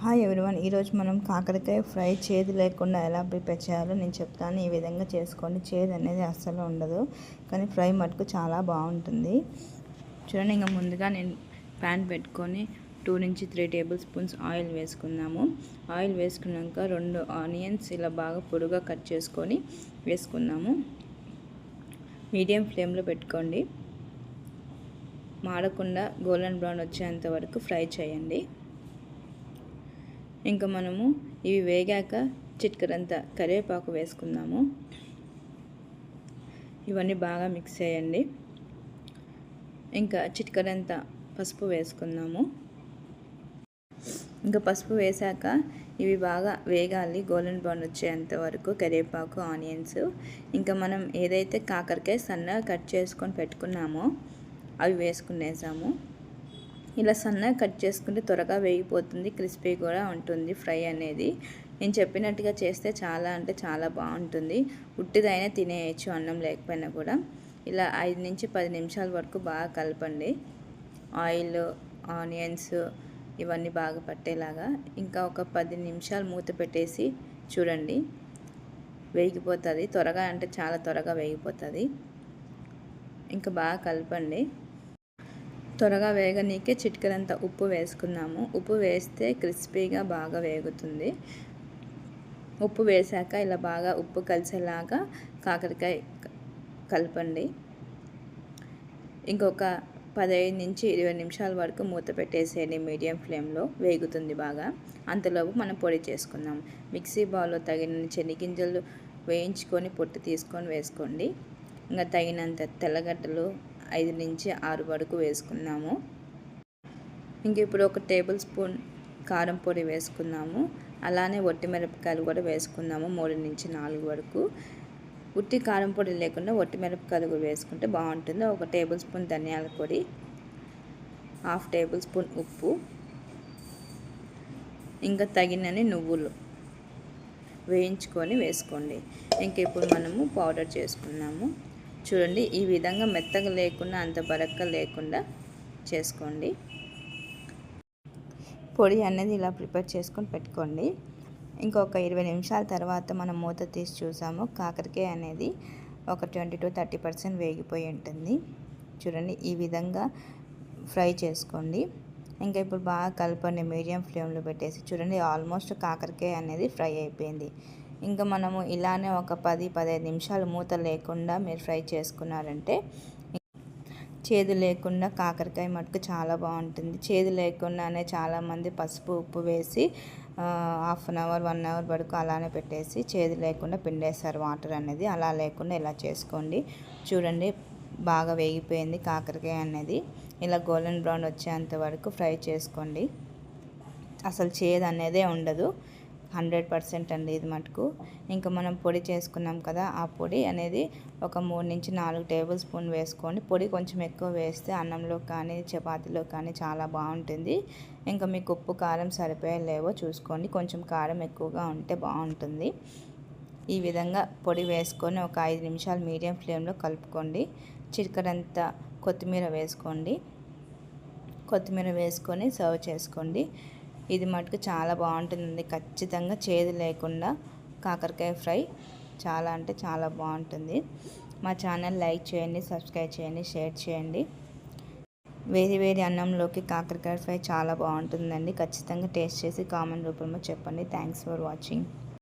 Hi everyone ఈరోజు మనం కాకరకాయ ఫ్రై చేదు లేకుండా ఎలా ప్రిపేర్ చేయాలో నేను చెప్తాను. ఈ విధంగా చేసుకోండి. చేదు అనేది అస్సలు ఉండదు కానీ ఫ్రై మటుకు చాలా బాగుంటుంది. చూడండి ఇంకా ముందుగా నేను ప్యాన్ పెట్టుకొని టూ నుంచి త్రీ టేబుల్ స్పూన్స్ ఆయిల్ వేసుకుందాము. ఆయిల్ వేసుకున్నాక రెండు ఆనియన్స్ ఇలా బాగా పొడుగా కట్ చేసుకొని వేసుకుందాము. మీడియం ఫ్లేమ్లో పెట్టుకోండి. మాడకుండా గోల్డెన్ బ్రౌన్ వచ్చేంత వరకు ఫ్రై చేయండి. ఇంకా మనము ఇవి వేగాక చిట్కరంత కరివేపాకు వేసుకుందాము. ఇవన్నీ బాగా మిక్స్ చేయండి. ఇంకా చిట్కరంత పసుపు వేసుకుందాము. ఇంకా పసుపు వేసాక ఇవి బాగా వేగాలి. గోల్డెన్ బ్రౌన్ వచ్చేంత వరకు కరివేపాకు ఆనియన్స్. ఇంకా మనం ఏదైతే కాకరకాయ సన్నగా కట్ చేసుకొని పెట్టుకున్నామో అవి వేసుకునేసాము. ఇలా సన్నగా కట్ చేసుకుంటే త్వరగా వేగిపోతుంది క్రిస్పీ కూడా ఉంటుంది ఫ్రై అనేది. నేను చెప్పినట్టుగా చేస్తే చాలా అంటే చాలా బాగుంటుంది. ఉట్టిదైనా తినేయచ్చు అన్నం లేకపోయినా కూడా. ఇలా ఐదు నుంచి పది నిమిషాల వరకు బాగా కలపండి. ఆయిల్ ఆనియన్స్ ఇవన్నీ బాగా పట్టేలాగా ఇంకా ఒక పది నిమిషాలు మూత పెట్టేసి చూడండి. వేగిపోతుంది. త్వరగా అంటే చాలా త్వరగా వేగిపోతుంది. ఇంకా బాగా కలపండి. త్వరగా వేగనీకే చిటికలంత ఉప్పు వేసుకున్నాము. ఉప్పు వేస్తే క్రిస్పీగా బాగా వేగుతుంది. ఉప్పు వేసాక ఇలా బాగా ఉప్పు కలిసేలాగా కాకరకాయ కలపండి. ఇంకొక పదహైదు నుంచి ఇరవై నిమిషాల వరకు మూత పెట్టేసేయండి మీడియం ఫ్లేమ్లో. వేగుతుంది బాగా. అంతలోపు మనం పొడి చేసుకుందాం. మిక్సీ బౌల్లో తగిన చెనిగింజలు వేయించుకొని పొట్టు తీసుకొని వేసుకోండి. ఇంకా తగినంత తెల్లగడ్డలు ఐదు నుంచి ఆరు వరకు వేసుకున్నాము. ఇంక ఇప్పుడు ఒక టేబుల్ స్పూన్ కారం పొడి వేసుకున్నాము. అలానే ఒట్టి మిరపకాయలు కూడా వేసుకున్నాము మూడు నుంచి నాలుగు వరకు. ఉట్టి కారం పొడి లేకుండా ఒట్టి మిరపకాయలు కూడా వేసుకుంటే బాగుంటుంది. ఒక టేబుల్ స్పూన్ ధనియాల పొడి హాఫ్ టేబుల్ స్పూన్ ఉప్పు ఇంకా తగినన్ని నువ్వులు వేయించుకొని వేసుకోండి. ఇంక ఇప్పుడు మనము పౌడర్ చేసుకున్నాము. చూడండి ఈ విధంగా మెత్తగా లేకుండా అంత బరక్క లేకుండా చేసుకోండి. పొడి అనేది ఇలా ప్రిపేర్ చేసుకొని పెట్టుకోండి. ఇంకొక ఇరవై నిమిషాల తర్వాత మనం మూత తీసి చూసాము. కాకరకాయ అనేది ఒక ట్వంటీ టు థర్టీ పర్సెంట్ వేగిపోయి ఉంటుంది. చూడండి ఈ విధంగా ఫ్రై చేసుకోండి. ఇంకా ఇప్పుడు బాగా కలపండి మీడియం ఫ్లేమ్లో పెట్టేసి. చూడండి ఆల్మోస్ట్ కాకరకాయ అనేది ఫ్రై అయిపోయింది. ఇంకా మనము ఇలానే ఒక పది పదిహేను నిమిషాలు మూత లేకుండా మీరు ఫ్రై చేసుకున్నారంటే చేదు లేకుండా కాకరకాయ మటుకు చాలా బాగుంటుంది. చేదు లేకుండానే చాలామంది పసుపు ఉప్పు వేసి half an hour one hour వరకు అలానే పెట్టేసి చేదు లేకుండా పిండేస్తారు వాటర్ అనేది. అలా లేకుండా ఇలా చేసుకోండి. చూడండి బాగా వేగిపోయింది కాకరకాయ అనేది. ఇలా గోల్డెన్ బ్రౌన్ వచ్చేంత వరకు ఫ్రై చేసుకోండి. అసలు చేదు అనేదే ఉండదు. హండ్రెడ్ పర్సెంట్ అండి ఇది మటుకు. ఇంకా మనం పొడి చేసుకున్నాం కదా ఆ పొడి అనేది ఒక మూడు నుంచి నాలుగు టేబుల్ స్పూన్ వేసుకోండి. పొడి కొంచెం ఎక్కువ వేస్తే అన్నంలో కానీ చపాతీలో కానీ చాలా బాగుంటుంది. ఇంకా మీకు ఉప్పు కారం సరిపోయే లేవో చూసుకోండి. కొంచెం కారం ఎక్కువగా ఉంటే బాగుంటుంది. ఈ విధంగా పొడి వేసుకొని ఒక ఐదు నిమిషాలు మీడియం ఫ్లేమ్లో కలుపుకోండి. చిటికడంతా కొత్తిమీర వేసుకోండి. కొత్తిమీర వేసుకొని సర్వ్ చేసుకోండి. ఇది మటుకు చాలా బాగుంటుంది ఖచ్చితంగా చేదు లేకుండా కాకరకాయ ఫ్రై చాలా అంటే చాలా బాగుంటుంది. మా ఛానల్ లైక్ చేయండి సబ్స్క్రైబ్ చేయండి షేర్ చేయండి. వేరే వేరే అన్నంలోకి కాకరకాయ ఫ్రై చాలా బాగుంటుందండి. ఖచ్చితంగా టేస్ట్ చేసి కామెంట్ రూపంలో చెప్పండి. Thanks for watching